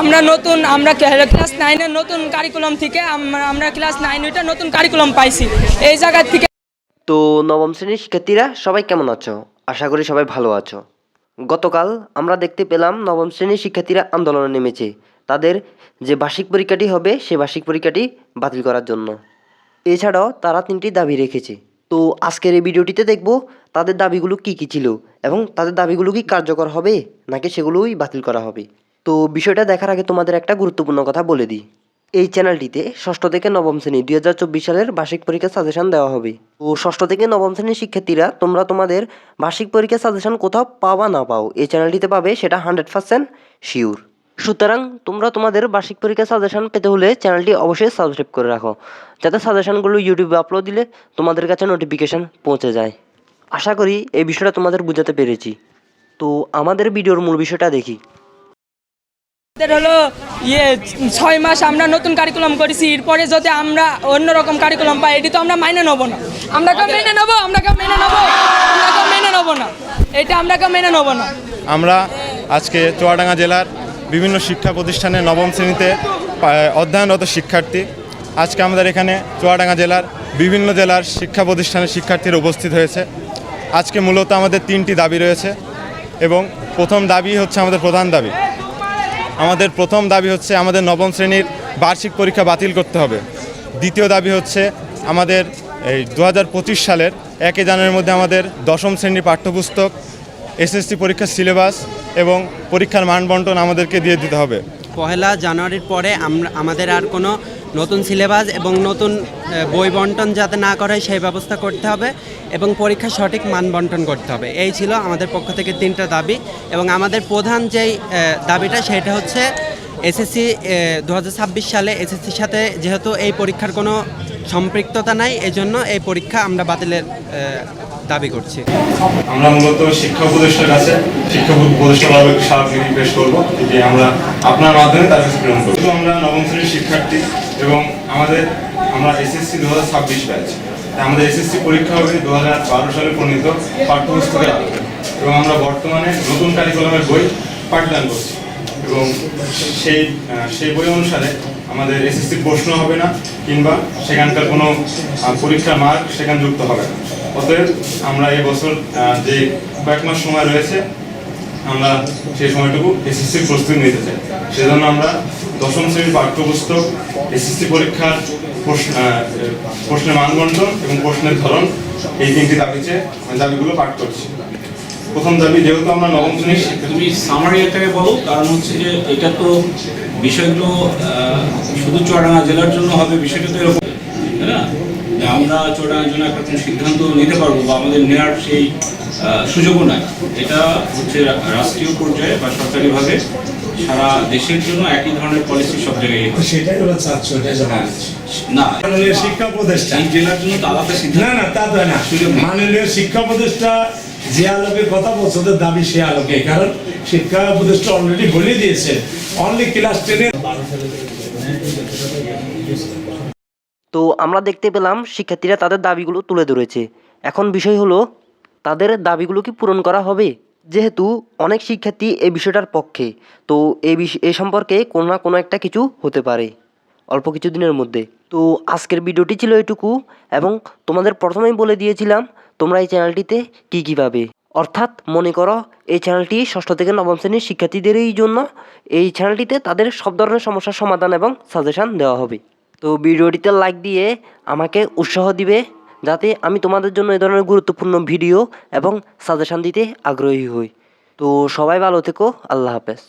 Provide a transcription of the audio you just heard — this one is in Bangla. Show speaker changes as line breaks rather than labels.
আমরা নতুন, আমরা ক্লাস নাইনের নতুন কারিকুলাম থেকে আমরা ক্লাস নাইন ওইটা নতুন কারিকুলাম পাইছি। এই জায়গা থেকে
তো নবম শ্রেণির শিক্ষার্থীরা, সবাই কেমন আছো? আশা করি সবাই ভালো আছো। গতকাল আমরা দেখতে পেলাম নবম শ্রেণির শিক্ষার্থীরা আন্দোলনে নেমেছে। তাদের যে বার্ষিক পরীক্ষাটি হবে, সে বার্ষিক পরীক্ষাটি বাতিল করার জন্য। এছাড়াও তারা তিনটি দাবি রেখেছে। তো আজকের এই ভিডিওটিতে দেখব তাদের দাবিগুলো কি কি ছিল এবং তাদের দাবিগুলো কি কার্যকর হবে, নাকি সেগুলোই বাতিল করা হবে। তো বিষয়টা দেখার আগে তোমাদের একটা গুরুত্বপূর্ণ কথা বলে দিই। এই চ্যানেলটিতে ষষ্ঠ থেকে নবম শ্রেণি দুই হাজার চব্বিশ সালের বার্ষিক পরীক্ষার সাজেশন দেওয়া হবে। তো ষষ্ঠ থেকে নবম শ্রেণির শিক্ষার্থীরা, তোমরা তোমাদের বার্ষিক পরীক্ষার সাজেশন কোথাও পাওয়া না পাও, এই চ্যানেলটিতে পাবে সেটা হান্ড্রেড পার্সেন্ট শিওর। সুতরাং তোমরা তোমাদের বার্ষিক পরীক্ষার সাজেশন পেতে হলে চ্যানেলটি অবশ্যই সাবস্ক্রাইব করে রাখো, যাতে সাজেশনগুলো ইউটিউবে আপলোড দিলে তোমাদের কাছে নোটিফিকেশান পৌঁছে যায়। আশা করি এই বিষয়টা তোমাদের বোঝাতে পেরেছি। তো আমাদের ভিডিওর মূল বিষয়টা দেখি।
হলো ইয়ে ছয় মাস আমরা নতুন কারিকুলাম করেছি, এরপরে যদি আমরা অন্যরকম কারিকুলাম পাই, এটি তো আমরা মাইনে নেব না। আমরা কেউ মেনে নেব, আমরা কেউ মেনে নেব, আমরা কেউ মেনে নেব না। এটা আমরা কেউ মেনে নেব না।
আমরা আজকে চুয়াডাঙ্গা জেলার বিভিন্ন শিক্ষা প্রতিষ্ঠানে নবম শ্রেণীতে অধ্যয়নরত শিক্ষার্থী। আজকে আমাদের এখানে চুয়াডাঙ্গা জেলার বিভিন্ন জেলার শিক্ষা প্রতিষ্ঠানের শিক্ষার্থীরা উপস্থিত হয়েছে। আজকে মূলত আমাদের তিনটি দাবি রয়েছে এবং প্রথম দাবি হচ্ছে আমাদের প্রধান দাবি। আমাদের প্রথম দাবি হচ্ছে আমাদের নবম শ্রেণির বার্ষিক পরীক্ষা বাতিল করতে হবে। দ্বিতীয় দাবি হচ্ছে আমাদের এই দু হাজার পঁচিশ সালের একই জানুয়ারির মধ্যে আমাদের দশম শ্রেণির পাঠ্যপুস্তক, এসএসসি পরীক্ষার সিলেবাস এবং পরীক্ষার মান বন্টন আমাদেরকে দিয়ে দিতে হবে।
পহেলা জানুয়ারির পরে আমরা আমাদের আর কোনো নতুন সিলেবাস এবং নতুন বই বন্টন যাতে না করে সেই ব্যবস্থা করতে হবে এবং পরীক্ষা সঠিক মান বন্টন করতে হবে। এই ছিল আমাদের পক্ষ থেকে তিনটা দাবি এবং আমাদের প্রধান যেই দাবিটা সেটা হচ্ছে এসএসসি দু হাজার ছাব্বিশ সালে এসএসসির সাথে যেহেতু এই পরীক্ষার কোনো সম্পৃক্ততা নাই, এজন্য এই পরীক্ষা আমরা বাতিলের দাবি করছি।
আমরা মূলত শিক্ষা উপদেষ্টার কাছে, শিক্ষা উপদেষ্টা ভাবে স্মারকলিপি পেশ করব, যে আমরা আপনার মাধ্যমে তার কাছে প্রেরণ করব। আমরা নবম শ্রেণির শিক্ষার্থী এবং আমাদের, আমরা এসএসসি দু হাজার ছাব্বিশ ব্যাচ আমাদের এসএসসি পরীক্ষা হবে দু হাজার বারো সালে প্রণীত পাঠ্যপুস্তকের আলোকে। এবং আমরা বর্তমানে নতুন কারিকুলামের বই পাঠদান করছি। এবং সেই সেই বই অনুসারে আমাদের এসএসসি প্রশ্ন হবে না, কিংবা সেখানকার কোনো পরীক্ষার মার্ক সেখানে যুক্ত হবে না। অতএব আমরা এই বছর যে কয়েক মাস সময় রয়েছে, আমরা সেই সময়টুকু এসএসসির প্রস্তুতি নিতে চাই। সেজন্য আমরা দশম শ্রেণির পাঠ্যপুস্তক এসএসসি পরীক্ষার প্রশ্ন প্রশ্নের মানবন্টন এবং প্রশ্নের ধরন এই তিনটি দাবিতে দাবিগুলো পাঠ করছি। প্রথম দাবি, যেহেতু আমরা নবম শ্রেণির
তুমি সামারি এটাকে বলো, কারণ হচ্ছে যে এটা তো বিষয়গুলো শুধু চুয়াডাঙ্গা জেলার জন্য হবে, বিষয়টা তো এরকম। তাই না? যে আমরা চুয়াডাঙ্গার জন্য একটা কোনো সিদ্ধান্ত নিতে পারব বা আমাদের নেওয়ার সেই সুযোগও নাই। এটা হচ্ছে রাষ্ট্রীয় পর্যায়ে বা সরকারিভাবে সারা দেশের জন্য একই ধরনের পলিসি সব জায়গায়
সেটাই ওরা চাচ্ছে ওটাই
না
শিক্ষা উপদেষ্টা।
এই জেলার জন্য আলাদা সিদ্ধান্ত।
না না তা তো না। মাননীয় শিক্ষা উপদেষ্টা যে আলোকে কথা বলছে দাবি সে আলোকে। কারণ শিক্ষা উপদেষ্টা অলরেডি বলে দিয়েছে অনলি ক্লাস টেনে
তো আমরা দেখতে পেলাম শিক্ষার্থীরা তাদের দাবিগুলো তুলে ধরেছে। এখন বিষয় হলো, তাদের দাবিগুলো কি পূরণ করা হবে? যেহেতু অনেক শিক্ষার্থী এই বিষয়টার পক্ষে, তো এই বিষ- এই সম্পর্কে কোনো না কোনো একটা কিছু হতে পারে অল্প কিছু দিনের মধ্যে। তো আজকের ভিডিওটি ছিল এটুকু, এবং তোমাদের প্রথমেই বলে দিয়েছিলাম, তোমরা এই চ্যানেলটিতে কী কী পাবে। অর্থাৎ মনে করো, এই চ্যানেলটি ষষ্ঠ থেকে নবম শ্রেণির শিক্ষার্থীদেরই জন্য, এই চ্যানেলটিতে তাদের সব ধরনের সমস্যার সমাধান এবং সাজেশান দেওয়া হবে। তো ভিডিওটিতে লাইক দিয়ে আমাকে উৎসাহ দিবে যাতে আমি তোমাদের জন্য এ ধরনের গুরুত্বপূর্ণ ভিডিও এবং সাজেশান দিতে আগ্রহী হই। তো সবাই ভালো থেকো, আল্লাহ হাফেজ।